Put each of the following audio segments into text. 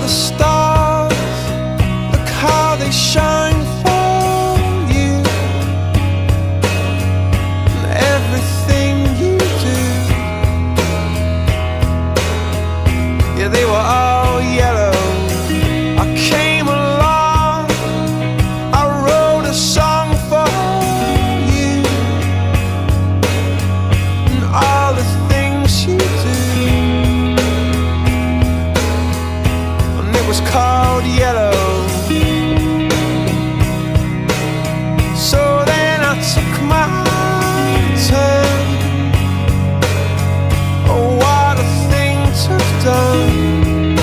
the stars, look how they shine for you. And everything you do, yeah, they were all called yellow. So then I took my turn. Oh, what a thing to have done.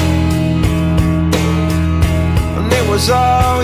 And it was all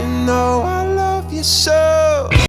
You know I love you so.